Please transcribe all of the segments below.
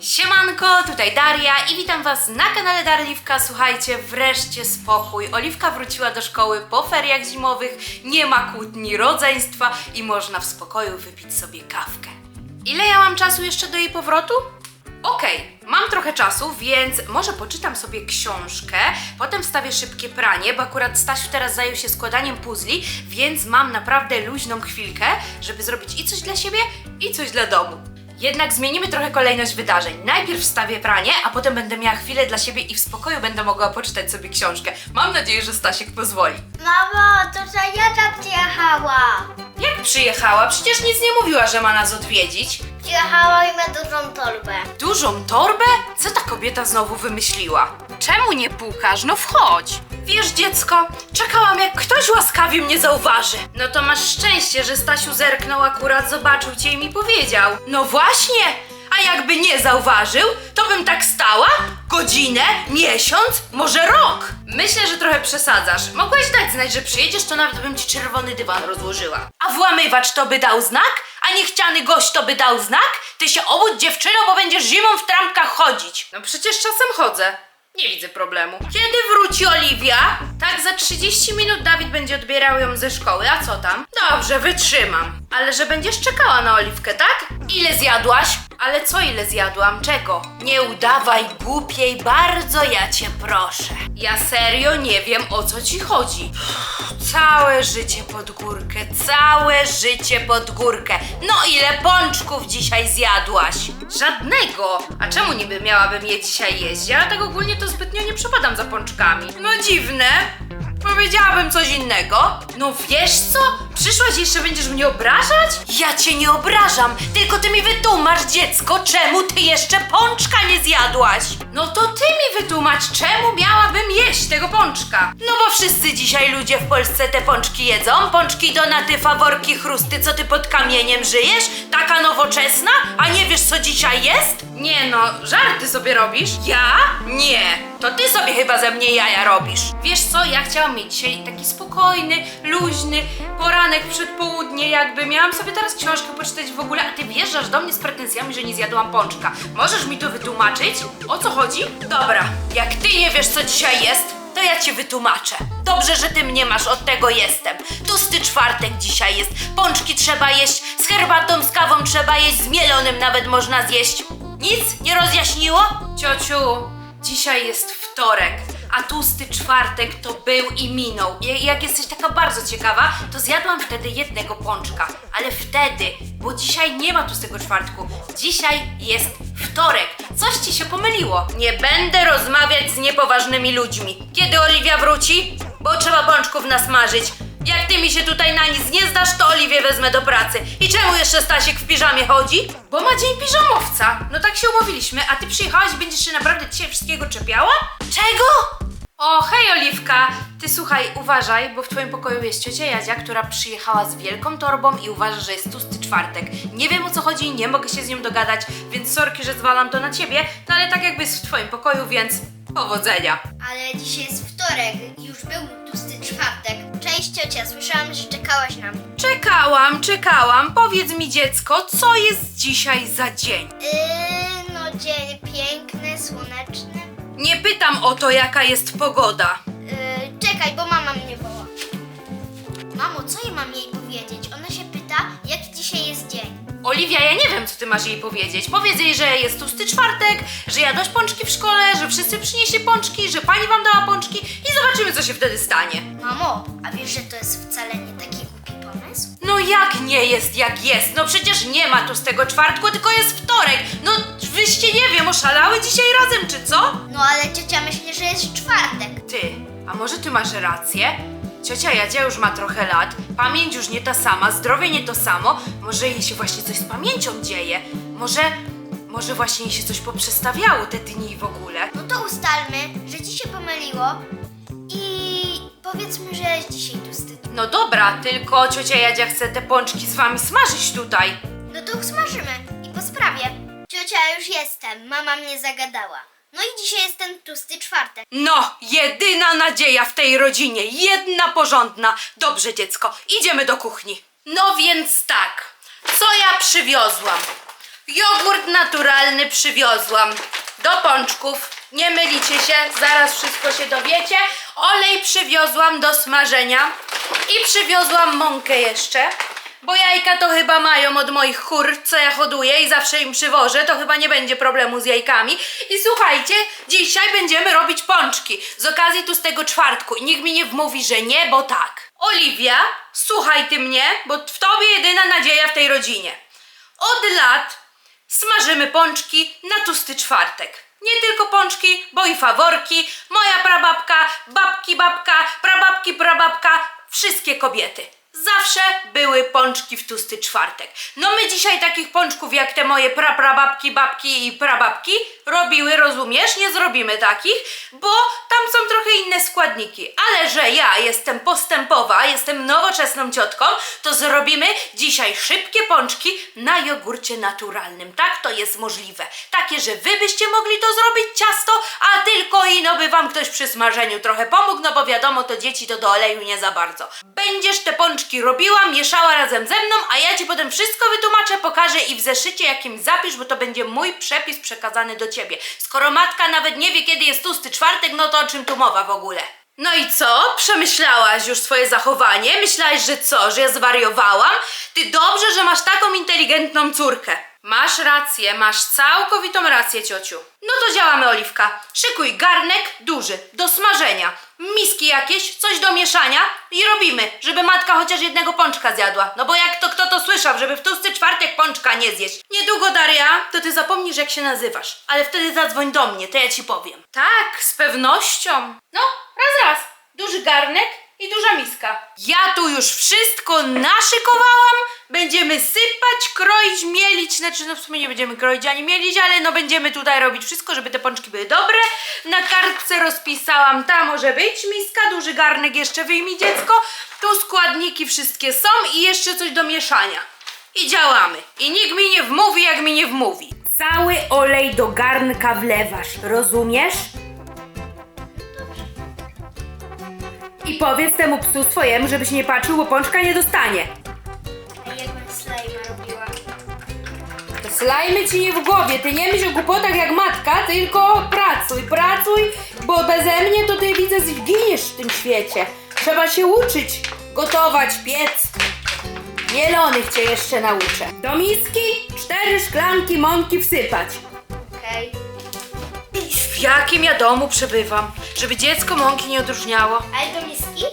Siemanko, tutaj Daria i witam Was na kanale Darliwka. Słuchajcie, wreszcie spokój. Oliwka wróciła do szkoły po feriach zimowych, nie ma kłótni rodzeństwa i można w spokoju wypić sobie kawkę. Ile ja mam czasu jeszcze do jej powrotu? Okej, mam trochę czasu, więc może poczytam sobie książkę, potem wstawię szybkie pranie, bo akurat Stasiu teraz zajął się składaniem puzli, więc mam naprawdę luźną chwilkę, żeby zrobić i coś dla siebie, i coś dla domu. Jednak zmienimy trochę kolejność wydarzeń. Najpierw wstawię pranie, a potem będę miała chwilę dla siebie i w spokoju będę mogła poczytać sobie książkę. Mam nadzieję, że Stasiek pozwoli. Mamo, to że ja tam przyjechała. Jak przyjechała? Przecież nic nie mówiła, że ma nas odwiedzić. Przyjechała i ma dużą torbę. Dużą torbę? Co ta kobieta znowu wymyśliła? Czemu nie pukasz? No wchodź. Wiesz, dziecko, czekałam jak ktoś łaskawie mnie zauważy. No to masz szczęście, że Stasiu zerknął akurat, zobaczył cię i mi powiedział. No właśnie, a jakby nie zauważył, to bym tak stała godzinę, miesiąc, może rok. Myślę, że trochę przesadzasz. Mogłaś dać znać, że przyjedziesz, to nawet bym ci czerwony dywan rozłożyła. A włamywacz to by dał znak? A niechciany gość to by dał znak? Ty się obudź dziewczyno, bo będziesz zimą w trampkach chodzić. No przecież czasem chodzę. Nie widzę problemu. Kiedy wróci Oliwia? Tak, za 30 minut Dawid będzie odbierał ją ze szkoły, a co tam? Dobrze, wytrzymam. Ale że będziesz czekała na Oliwkę, tak? Ile zjadłaś? Ale co ile zjadłam? Czego? Nie udawaj głupiej, bardzo ja cię proszę. Ja serio nie wiem o co ci chodzi. Całe życie pod górkę, całe życie pod górkę. No ile pączków dzisiaj zjadłaś? Żadnego. A czemu niby miałabym je dzisiaj jeść? Ja tak ogólnie to zbytnio nie przepadam za pączkami. No dziwne. Powiedziałabym coś innego. No wiesz co? Przyszłaś jeszcze będziesz mnie obrażać? Ja cię nie obrażam, tylko ty mi wytłumacz, dziecko, czemu ty jeszcze pączka nie zjadłaś? No to ty mi wytłumacz, czemu miałabym jeść tego pączka? No bo wszyscy dzisiaj ludzie w Polsce te pączki jedzą. Pączki, donaty, faworki, chrusty, co ty pod kamieniem żyjesz? Taka nowoczesna? A nie wiesz co dzisiaj jest? Nie no, żarty sobie robisz? Ja? Nie. To ty sobie chyba ze mnie jaja robisz. Wiesz co, ja chciałam mieć dzisiaj taki spokojny, luźny poranek przed południe, jakby miałam sobie teraz książkę poczytać w ogóle, a ty wjeżdżasz do mnie z pretensjami, że nie zjadłam pączka. Możesz mi to wytłumaczyć? O co chodzi? Dobra, jak ty nie wiesz co dzisiaj jest, to ja ci wytłumaczę. Dobrze, że ty mnie masz, od tego jestem. Tusty czwartek dzisiaj jest. Pączki trzeba jeść, z herbatą, z kawą trzeba jeść, z mielonym nawet można zjeść. Nic nie rozjaśniło? Ciociu, dzisiaj jest wtorek, a tłusty czwartek to był i minął. I jak jesteś taka bardzo ciekawa, to zjadłam wtedy jednego pączka. Ale wtedy, bo dzisiaj nie ma tłustego czwartku. Dzisiaj jest wtorek. Coś ci się pomyliło. Nie będę rozmawiać z niepoważnymi ludźmi. Kiedy Oliwia wróci? Bo trzeba pączków nasmażyć. Jak ty mi się tutaj na nic nie zdasz, to Oliwię wezmę do pracy. I czemu jeszcze Stasiek w piżamie chodzi? Bo ma dzień piżamowca. No tak się umówiliśmy, a ty przyjechałaś i będziesz się naprawdę dzisiaj wszystkiego czepiała? Czego? O, hej Oliwka! Ty słuchaj, uważaj, bo w twoim pokoju jest ciocia Jadzia, która przyjechała z wielką torbą i uważa, że jest tłusty czwartek. Nie wiem o co chodzi, nie mogę się z nią dogadać, więc sorki, że zwalam to na ciebie, no ale tak jakby jest w twoim pokoju, więc powodzenia. Ale dzisiaj jest wtorek, już był tłusty czwartek. Cześć ciocia, słyszałam, że czekałaś na mnie. Czekałam, czekałam. Powiedz mi dziecko, co jest dzisiaj za dzień? Yy, no dzień piękny, słoneczny. Nie pytam o to, jaka jest pogoda. Yy, czekaj, bo mama mnie woła. Mamo, co ja mam jej powiedzieć? Ona się pyta, jaki dzisiaj jest dzień. Oliwia, ja nie wiem, co ty masz jej powiedzieć. Powiedz jej, że jest tłusty czwartek, że jadłaś pączki w szkole, że wszyscy przynieśli pączki, że pani wam dała pączki i zobaczymy, co się wtedy stanie. Mamo, a wiesz, że to jest wcale nie taki głupi pomysł? No jak nie jest, jak jest? No przecież nie ma tłustego czwartku, tylko jest wtorek. No wyście, nie wiem, oszalały dzisiaj razem, czy co? No ale ciocia myśli, że jest czwartek. Ty, a może ty masz rację? Ciocia Jadzia już ma trochę lat, pamięć już nie ta sama, zdrowie nie to samo. Może jej się właśnie coś z pamięcią dzieje. Może, może właśnie jej się coś poprzestawiało te dni w ogóle. No to ustalmy, że ci się pomyliło powiedzmy, że jest dzisiaj tłusty. No dobra, tylko ciocia Jadzia chce te pączki z wami smażyć tutaj. No to usmażymy i po sprawie. Ciocia, już jestem, mama mnie zagadała. No i dzisiaj jest ten tłusty czwartek. No, jedyna nadzieja w tej rodzinie, jedna porządna. Dobrze, dziecko, idziemy do kuchni. No więc tak, co ja przywiozłam? Jogurt naturalny przywiozłam. Do pączków. Nie mylicie się, zaraz wszystko się dowiecie. Olej przywiozłam do smażenia. I przywiozłam mąkę jeszcze. Bo jajka to chyba mają od moich kur, co ja hoduję i zawsze im przywożę, to chyba nie będzie problemu z jajkami. I słuchajcie, dzisiaj będziemy robić pączki z okazji tu z tego czwartku. I nikt mi nie wmówi, że nie, bo tak. Oliwia, słuchaj ty mnie, bo w tobie jedyna nadzieja w tej rodzinie. Od lat smażymy pączki na tłusty czwartek. Nie tylko pączki, bo i faworki, moja prababka, babki babka, prababki prababka, wszystkie kobiety. Zawsze były pączki w tłusty czwartek. No my dzisiaj takich pączków jak te moje praprababki, babki i prababki robiły, rozumiesz? Nie zrobimy takich, bo tam są trochę inne składniki. Ale że ja jestem postępowa, jestem nowoczesną ciotką, to zrobimy dzisiaj szybkie pączki na jogurcie naturalnym. Tak to jest możliwe. Takie, że wy byście mogli to zrobić ciasto, a tylko ino by wam ktoś przy smażeniu trochę pomógł, no bo wiadomo, to dzieci to do oleju nie za bardzo. Będziesz te pączki robiła, mieszała razem ze mną, a ja ci potem wszystko wytłumaczę, pokażę i w zeszycie jakim zapisz, bo to będzie mój przepis przekazany do ciebie. Skoro matka nawet nie wie, kiedy jest tłusty czwartek, no to o czym tu mowa w ogóle? No i co? Przemyślałaś już swoje zachowanie? Myślałaś, że co, że ja zwariowałam? Ty dobrze, że masz taką inteligentną córkę. Masz rację, masz całkowitą rację, ciociu. No to działamy, Oliwka. Szykuj garnek duży, do smażenia. Miski jakieś, coś do mieszania i robimy, żeby matka chociaż jednego pączka zjadła. No bo jak to kto to słyszał, żeby w tłusty czwartek pączka nie zjeść. Niedługo, Daria, to ty zapomnisz, jak się nazywasz. Ale wtedy zadzwoń do mnie, to ja ci powiem. Tak, z pewnością. No, raz, raz. Duży garnek duża miska. Ja tu już wszystko naszykowałam. Będziemy sypać, kroić, mielić. Znaczy, no w sumie nie będziemy kroić ani mielić, ale no będziemy tutaj robić wszystko, żeby te pączki były dobre. Na kartce rozpisałam, ta może być miska, duży garnek jeszcze wyjmij dziecko. Tu składniki wszystkie są i jeszcze coś do mieszania. I działamy. I nikt mi nie wmówi, jak mi nie wmówi. Cały olej do garnka wlewasz, rozumiesz? I powiedz temu psu swojemu, żeby się nie patrzył, bo pączka nie dostanie. A slajma robiła? To slajmy ci nie w głowie, ty nie myśl o głupotach jak matka, tylko pracuj, pracuj, bo beze mnie to ty widzę zginiesz w tym świecie. Trzeba się uczyć, gotować, piec. Mielonych cię jeszcze nauczę. Do miski cztery szklanki mąki wsypać. Okej. W jakim ja domu przebywam, żeby dziecko mąki nie odróżniało? Ale do miski?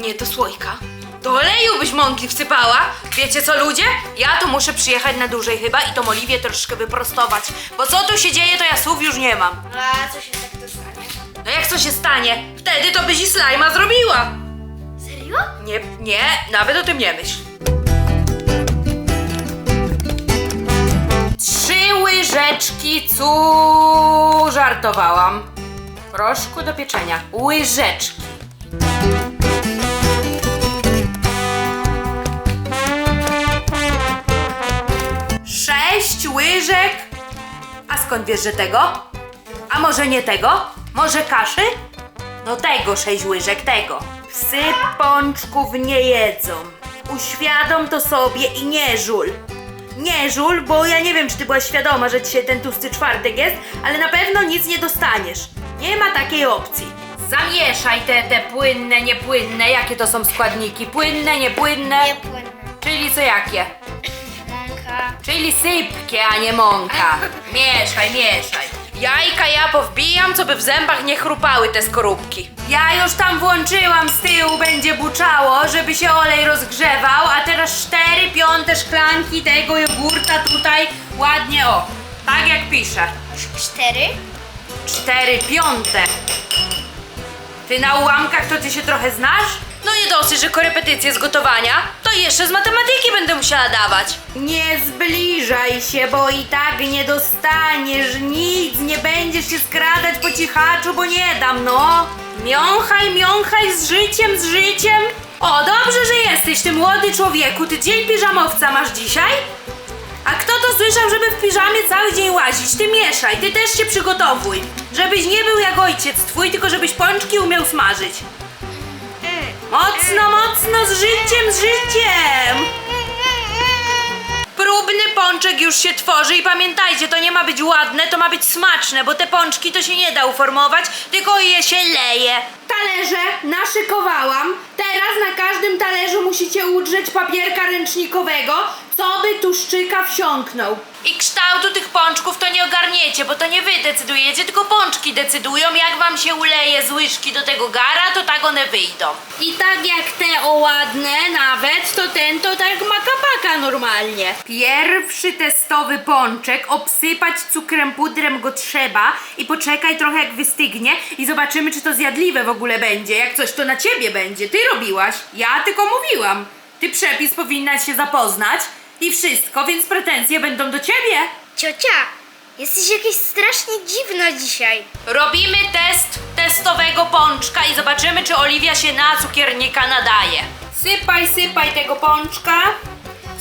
Nie do słoika. Do oleju byś mąki wsypała. Wiecie co ludzie? Ja tu muszę przyjechać na dłużej chyba i tą Oliwię troszkę wyprostować. Bo co tu się dzieje, to ja słów już nie mam. A co się tak to stanie? No jak co się stanie? Wtedy to byś i slajma zrobiła. Serio? Nie, nie, nawet o tym nie myśl. Łyżeczki cu... żartowałam. Proszku do pieczenia. Łyżeczki. Sześć łyżek. A skąd wiesz, że tego? A może nie tego? Może kaszy? No tego sześć łyżek, tego. Psy pączków nie jedzą. Uświadom to sobie i nie żul. Nie żul, bo ja nie wiem, czy ty byłaś świadoma, że dzisiaj ten tłusty czwartek jest, ale na pewno nic nie dostaniesz. Nie ma takiej opcji. Zamieszaj te, te płynne, niepłynne. Jakie to są składniki? Płynne, niepłynne? Nie. Czyli co jakie? Mąka. Czyli sypkie, a nie mąka. Mieszaj, mieszaj. Jajka ja powbijam, co by w zębach nie chrupały te skorupki. Ja już tam włączyłam z tyłu, będzie buczało, żeby się olej rozgrzewał, a teraz cztery piąte szklanki tego jogurta tutaj ładnie o. Tak jak piszę. Cztery? Cztery piąte. Ty na ułamkach to ty się trochę znasz? No nie dosyć, że korepetycje z gotowania, to jeszcze z matematyki będę musiała dawać. Nie zbliżaj się, bo i tak nie dostaniesz nic, nie będziesz się skradać po cichaczu, bo nie dam, no. Miąchaj, miąchaj z życiem, z życiem. O, dobrze, że jesteś, ty młody człowieku, ty dzień piżamowca masz dzisiaj? A kto to słyszał, żeby w piżamie cały dzień łazić? Ty mieszaj, ty też się przygotowuj. Żebyś nie był jak ojciec twój, tylko żebyś pączki umiał smażyć. Mocno, mocno, z życiem, z życiem! Próbny pączek już się tworzy i pamiętajcie, to nie ma być ładne, to ma być smaczne, bo te pączki to się nie da uformować, tylko je się leje. Talerze naszykowałam. Teraz na każdym talerzu musicie udrzeć papierka ręcznikowego, co by tuszczyka wsiąknął. I kształtu tych pączków to nie ogarniecie, bo to nie wy decydujecie, tylko pączki decydują. Jak wam się uleje z łyżki do tego gara, to tak one wyjdą. I tak jak te o ładne nawet, to ten to tak makapaka normalnie. Pierwszy testowy pączek, obsypać cukrem, pudrem go trzeba i poczekaj trochę jak wystygnie i zobaczymy czy to zjadliwe w ogóle będzie. Jak coś to na ciebie będzie. Ty robiłaś, ja tylko mówiłam. Ty przepis powinnaś się zapoznać i wszystko, więc pretensje będą do ciebie. Ciocia, jesteś jakaś strasznie dziwna dzisiaj. Robimy test testowego pączka i zobaczymy, czy Oliwia się na cukiernika nadaje. Sypaj, sypaj tego pączka.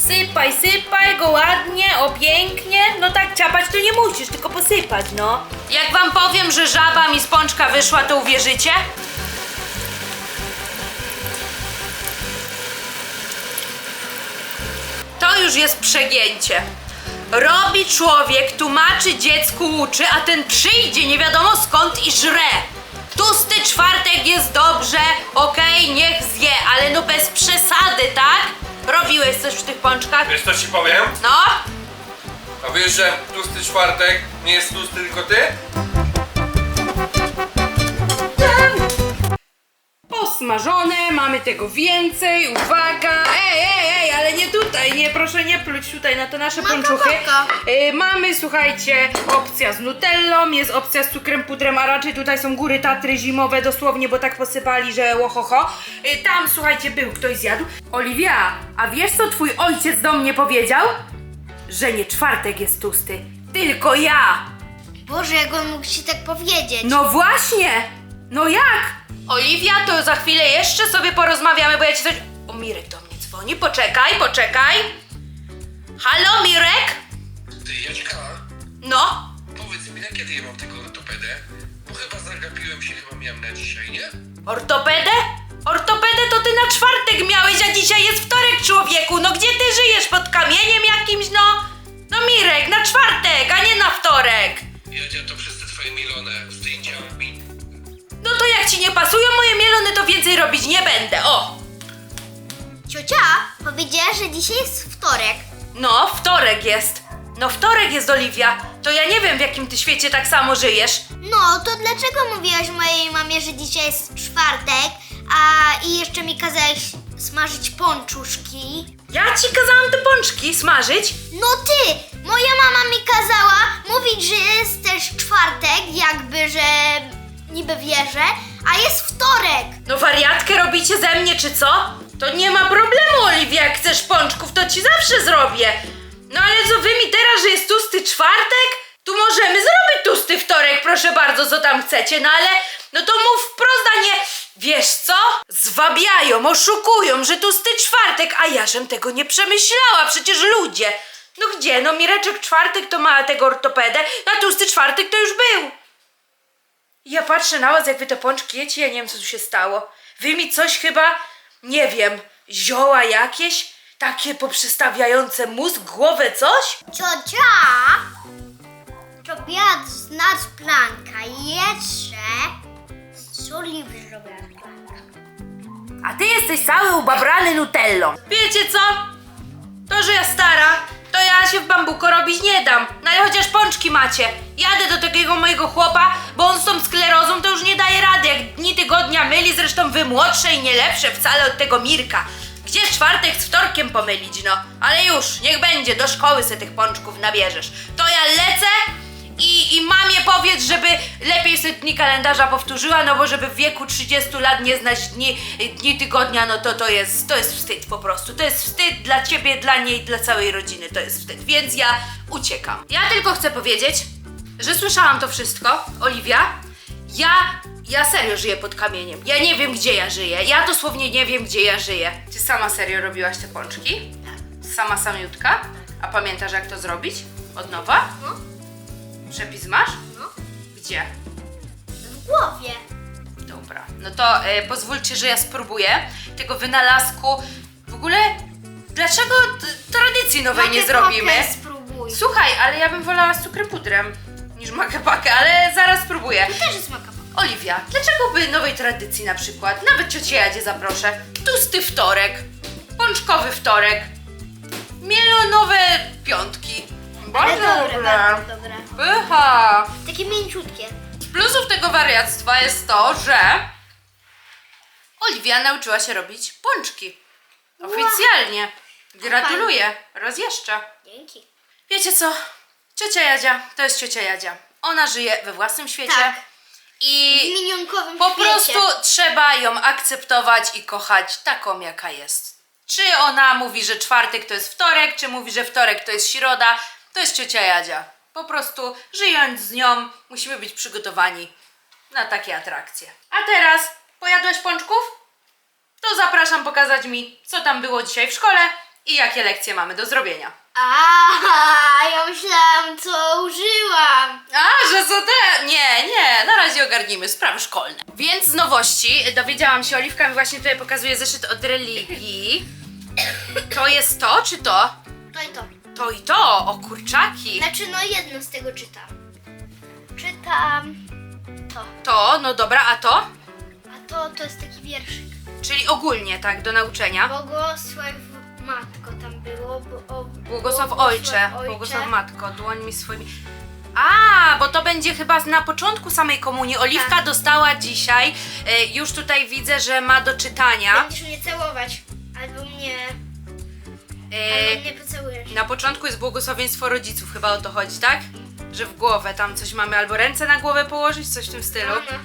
Sypaj, sypaj go ładnie, o pięknie. No tak ciapać to nie musisz, tylko posypać, no. Jak wam powiem, że żaba mi z pączka wyszła, to uwierzycie? To już jest przegięcie. Robi człowiek, tłumaczy dziecku, uczy, a ten przyjdzie nie wiadomo skąd i żre. Tłusty czwartek jest dobrze, okej, niech zje, ale no bez przesady, tak? Robiłeś coś w tych pączkach? Wiesz co ci powiem? No? A wiesz, że tłusty czwartek nie jest tłusty tylko ty? Posmażone, mamy tego więcej, uwaga, ej, ej, ej, ale nie tutaj, nie, proszę nie pluć tutaj na te nasze Maka, pończuchy. maka. Y, mamy, słuchajcie, opcja z nutellą, jest opcja z cukrem, pudrem, a raczej tutaj są góry Tatry zimowe dosłownie, bo tak posypali, że łohoho. Y, tam, słuchajcie, był, ktoś zjadł. Oliwia, a wiesz co twój ojciec do mnie powiedział? Że nie czwartek jest tłusty, tylko ja. Boże, jak on mógł ci tak powiedzieć? No właśnie! No jak? Oliwia, to za chwilę jeszcze sobie porozmawiamy, bo ja ci coś... O, Mirek do mnie dzwoni. Poczekaj, poczekaj. Halo, Mirek? Ty, Jaćka, No? powiedz mi, na kiedy ja mam tego ortopedę? Bo chyba zagapiłem się, chyba miałem na dzisiaj, nie? Ortopedę? Ortopedę to ty na czwartek miałeś, a dzisiaj jest wtorek, człowieku. No gdzie ty żyjesz? Pod kamieniem jakimś, no? No Mirek, na czwartek, a nie na wtorek. Jadzia, to przez te twoje milone zdjęciami. Jak ci nie pasują moje mielone, to więcej robić nie będę, o. Ciocia powiedziała, że dzisiaj jest wtorek. No, wtorek jest. No, wtorek jest, Oliwia. To ja nie wiem, w jakim ty świecie tak samo żyjesz. No, to dlaczego mówiłaś mojej mamie, że dzisiaj jest czwartek, a i jeszcze mi kazałeś smażyć pączuszki? Ja ci kazałam te pączki smażyć. No ty! Moja mama mi kazała mówić, że jest też czwartek, jakby, że niby wierzę, a jest wtorek. No, wariatkę robicie ze mnie, czy co? To nie ma problemu, Oliwia. Jak chcesz pączków, to ci zawsze zrobię. No, ale co wy mi teraz, że jest tłusty czwartek? Tu możemy zrobić tłusty wtorek, proszę bardzo, co tam chcecie, no ale no to mów wprost, a nie wiesz co? Zwabiają, oszukują, że tłusty czwartek, a ja żem tego nie przemyślała, przecież ludzie. No gdzie? No Mireczek czwartek to ma tego ortopedę, a tłusty czwartek to już był. Ja patrzę na was, jak wy te pączki jecie, ja nie wiem, co tu się stało. Wy mi coś chyba, nie wiem, zioła jakieś, takie poprzestawiające mózg, głowę, coś? Ciocia robiła z nas planka jeszcze z oliwy zrobiła planka. A ty jesteś cały ubabrany nutellą. Wiecie co? To, że ja stara, to ja się w bambuko robić nie dam. No ale chociaż pączki macie. Jadę do takiego mojego chłopa, bo on z tą sklerozą to już nie daje rady. Jak dni tygodnia myli, zresztą wy młodsze i nie lepsze wcale od tego Mirka. Gdzie czwartek z wtorkiem pomylić, no? Ale już, niech będzie, do szkoły se tych pączków nabierzesz. To ja lecę i, I mamie powiedz, żeby lepiej sobie dni kalendarza powtórzyła, no bo żeby w wieku 30 lat nie znać dni, dni tygodnia, no to to jest, to jest wstyd po prostu. To jest wstyd dla ciebie, dla niej, dla całej rodziny, to jest wstyd. Więc ja uciekam. Ja tylko chcę powiedzieć, że słyszałam to wszystko, Oliwia. Ja, ja serio żyję pod kamieniem. Ja nie wiem, gdzie ja żyję. Ja dosłownie nie wiem, gdzie ja żyję. Ty sama serio robiłaś te pączki? Sama samiutka? A pamiętasz, jak to zrobić? Od nowa? No, Przepis masz? no, Gdzie? w głowie. Dobra. No to e, pozwólcie, że ja spróbuję tego wynalazku. W ogóle Dlaczego t- tradycji nowej nie zrobimy? pokę spróbuj. Słuchaj, ale ja bym wolała z cukrem pudrem niż makapakę, ale zaraz spróbuję. Też jest maka poka. Oliwia, dlaczego by nowej tradycji na przykład? Nawet ciocię Jadzie zaproszę. Tusty wtorek, pączkowy wtorek, mielonowe piątki. Ale dobre. bardzo dobre. Pycha. Takie mięciutkie. Z plusów tego wariactwa jest to, że Oliwia nauczyła się robić pączki. Oficjalnie. Gratuluję. Raz jeszcze. Dzięki. Wiecie co? Ciocia Jadzia to jest ciocia Jadzia. Ona żyje we własnym świecie. Tak. W I minionkowym po świecie. prostu trzeba ją akceptować i kochać taką, jaka jest. Czy ona mówi, że czwartek to jest wtorek, czy mówi, że wtorek to jest środa, to jest ciocia Jadzia. Po prostu żyjąc z nią, musimy być przygotowani na takie atrakcje. A teraz, pojadłeś pączków? To zapraszam pokazać mi, co tam było dzisiaj w szkole i jakie lekcje mamy do zrobienia. A, ja myślałam, co użyłam. A, że co te? Nie, nie, na razie ogarnijmy sprawy szkolne. Więc z nowości dowiedziałam się, Oliwka mi właśnie tutaj pokazuje zeszyt od religii. To jest to, czy to? To i to. To i to, o kurczaki. Znaczy, no jedno z tego czytam. Czytam to. To, no dobra, a to? A to, to jest taki wierszyk. Czyli ogólnie, tak, do nauczenia. Błogosław Matko tam było. Bo, o, Błogosław Ojcze, błogosław Matko, dłońmi swoimi. A, bo to będzie chyba na początku samej komunii. Oliwka Tak. dostała dzisiaj. e, Już tutaj widzę, że ma do czytania. Będziesz mnie całować. Albo mnie, E, albo mnie pocałujesz. Na początku jest błogosławieństwo rodziców, chyba o to chodzi, tak? Że w głowę tam coś mamy, albo ręce na głowę położyć, coś w tym stylu. No, no.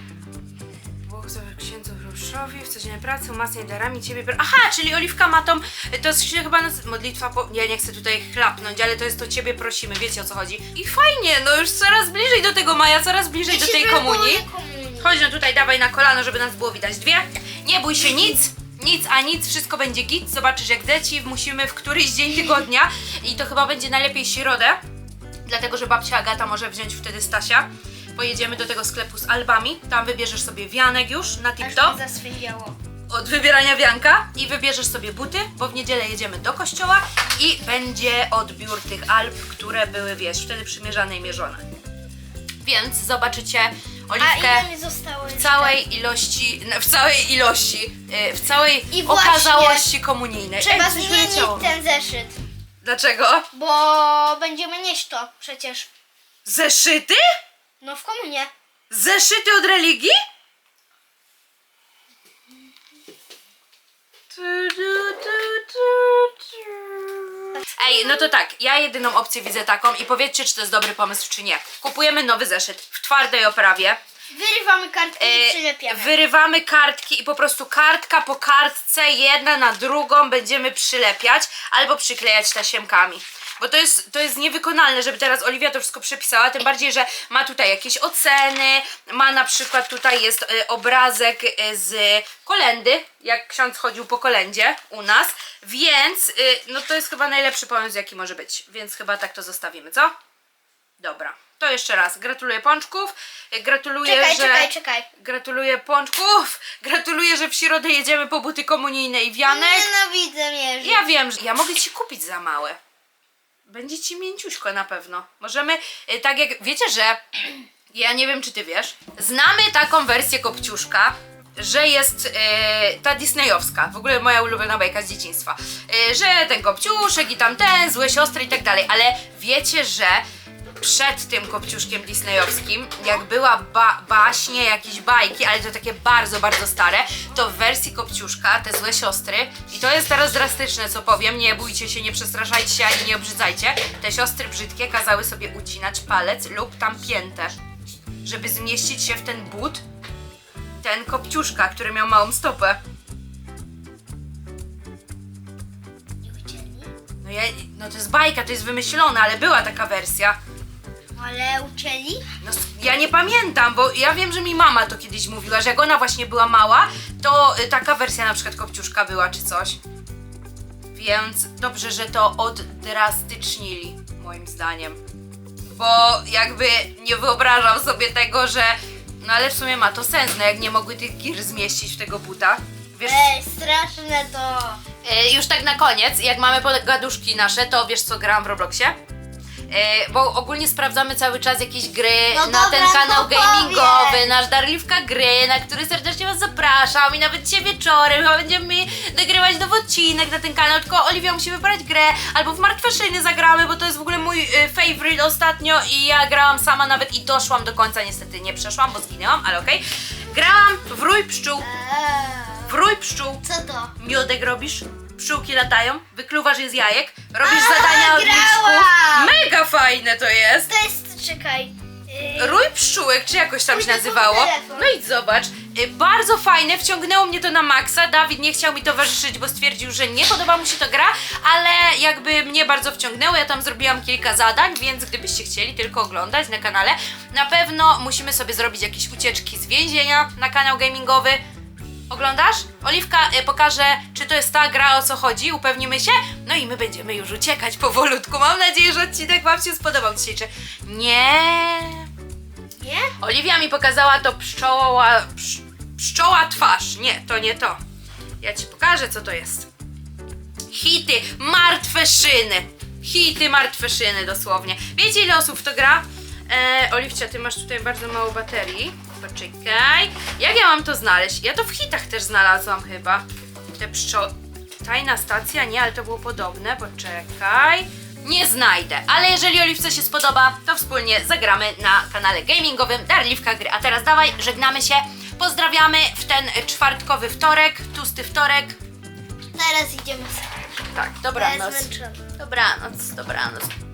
Błogosław księdzu Ruszowi w codziennej pracy, umacniaj darami Ciebie. Aha, czyli Oliwka ma tą, to jest się chyba naz- modlitwa, po... ja nie chcę tutaj chlapnąć, ale to jest to Ciebie prosimy, wiecie o co chodzi. I fajnie, no już coraz bliżej do tego Maja, coraz bliżej do tej komunii. Chodź no tutaj, dawaj na kolano, żeby nas było widać. Dwie. Nie bój się nic. Nic, a nic, wszystko będzie git. Zobaczysz jak dzieci musimy w któryś dzień tygodnia i to chyba będzie najlepiej środę, dlatego że babcia Agata może wziąć wtedy Stasia. Pojedziemy do tego sklepu z albami, tam wybierzesz sobie wianek już na Aż TikTok mnie zaswędziało. od wybierania wianka i wybierzesz sobie buty, bo w niedzielę jedziemy do kościoła i będzie odbiór tych alb, które były, wiesz, wtedy przymierzane i mierzone. Więc zobaczycie A Oliwkę ile mi zostało w jeszcze? całej ilości, no, w całej ilości, w całej I właśnie okazałości komunijnej. Trzeba Ej, coś zmienić wyleciało. ten zeszyt. Dlaczego? Bo będziemy nieść to przecież. Zeszyty? No w komunie. Zeszyty od religii? Tu, tu, tu. Ej, no to tak, ja jedyną opcję widzę taką i powiedzcie, czy to jest dobry pomysł, czy nie. Kupujemy nowy zeszyt w twardej oprawie. Wyrywamy kartki i E, przylepiamy. Wyrywamy kartki i po prostu kartka po kartce, jedna na drugą będziemy przylepiać albo przyklejać tasiemkami. Bo to jest, to jest niewykonalne, żeby teraz Oliwia to wszystko przepisała, tym bardziej, że ma tutaj jakieś oceny, ma na przykład tutaj jest e, obrazek e, z kolendy, jak ksiądz chodził po kolędzie u nas, więc e, no to jest chyba najlepszy pomysł, jaki może być, więc chyba tak to zostawimy, co? Dobra, to jeszcze raz. Gratuluję pączków. Gratuluję, Czekaj, że. czekaj, czekaj. Gratuluję pączków. Gratuluję, że w środę jedziemy po buty komunijne i wianek. Nienawidzę mierzyć. Ja wiem, że ja mogę ci kupić za małe. Będzie ci mięciuśko na pewno. Możemy, y, tak jak wiecie, że ja nie wiem, czy ty wiesz, znamy taką wersję kopciuszka, że jest e, ta disneyowska, w ogóle moja ulubiona bajka z dzieciństwa, e, że ten kopciuszek i tamten, złe siostry i tak dalej, ale wiecie, że przed tym kopciuszkiem disneyowskim, jak była ba baśnie, jakieś bajki, ale to takie bardzo, bardzo stare, to w wersji kopciuszka te złe siostry, i to jest teraz drastyczne, co powiem, nie bójcie się, nie przestraszajcie się ani nie obrzydzajcie, te siostry brzydkie kazały sobie ucinać palec lub tam piętę, żeby zmieścić się w ten but, ten kopciuszka, który miał małą stopę. No, ja, no to jest bajka, to jest wymyślone, ale była taka wersja. Ale ucięli? No, s- ja nie pamiętam, bo ja wiem, że mi mama to kiedyś mówiła, że jak ona właśnie była mała, to y, taka wersja na przykład kopciuszka była czy coś. Więc dobrze, że to oddrastycznili, moim zdaniem. Bo jakby nie wyobrażam sobie tego, że. No ale w sumie ma to sens, no jak nie mogły tych gir zmieścić w tego buta. Wiesz, Ej, straszne to. E, już tak na koniec, jak mamy pogaduszki nasze, to wiesz co grałam w Robloxie? E, bo ogólnie sprawdzamy cały czas jakieś gry No na dobra, ten kanał to gamingowy, powiedz. nasz Darliwka Gry, na który serdecznie Was zapraszam i nawet dzisiaj wieczorem chyba będziemy nagrywać nowy odcinek na ten kanał, tylko Oliwia musi wybrać grę, albo w Martweszyny zagramy, bo to jest w ogóle mój y, favorite ostatnio i ja grałam sama nawet i doszłam do końca, niestety nie przeszłam, bo zginęłam, ale okej. Grałam w Rój Pszczół, Eee, w Rój Pszczół, co to? miodek robisz, pszczółki latają, wykluwasz je z jajek, robisz A, zadania od grałam! liczków. Mega fajne to jest! To jest, czekaj. Yy, Rój pszczółek, czy jakoś tam się Mój nazywało. telefon. No i zobacz, y, bardzo fajne, wciągnęło mnie to na maksa. Dawid nie chciał mi towarzyszyć, bo stwierdził, że nie podoba mu się to gra, ale jakby mnie bardzo wciągnęło. Ja tam zrobiłam kilka zadań, więc gdybyście chcieli tylko oglądać na kanale, na pewno musimy sobie zrobić jakieś ucieczki z więzienia na kanał gamingowy. Oglądasz? Oliwka y, pokaże, czy to jest ta gra, o co chodzi, upewnimy się, no i my będziemy już uciekać powolutku. Mam nadzieję, że odcinek Wam się spodobał dzisiejszy. Nie, nie? Oliwia mi pokazała to pszczoła. Psz, pszczoła twarz. Nie, to nie to. Ja ci pokażę, co to jest. Hity, martwe szyny. Hity, martwe szyny, dosłownie. Wiecie, ile osób w to gra? E, Oliwcia, ty masz tutaj bardzo mało baterii. Poczekaj. Jak ja mam to znaleźć? Ja to w hitach też znalazłam chyba. Te pszczoły. Tajna stacja? Nie, ale to było podobne. Poczekaj. Nie znajdę, ale jeżeli Oliwce się spodoba, to wspólnie zagramy na kanale gamingowym Darliwka Gry. A teraz dawaj, żegnamy się. Pozdrawiamy w ten czwartkowy wtorek, tłusty wtorek. Teraz idziemy sobie. Tak, dobranoc. Dobranoc, dobranoc.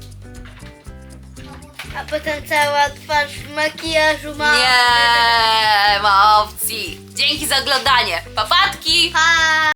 A potem cała twarz w makijażu ma. Nie ma opcji. Dzięki za oglądanie. Papatki! Pa!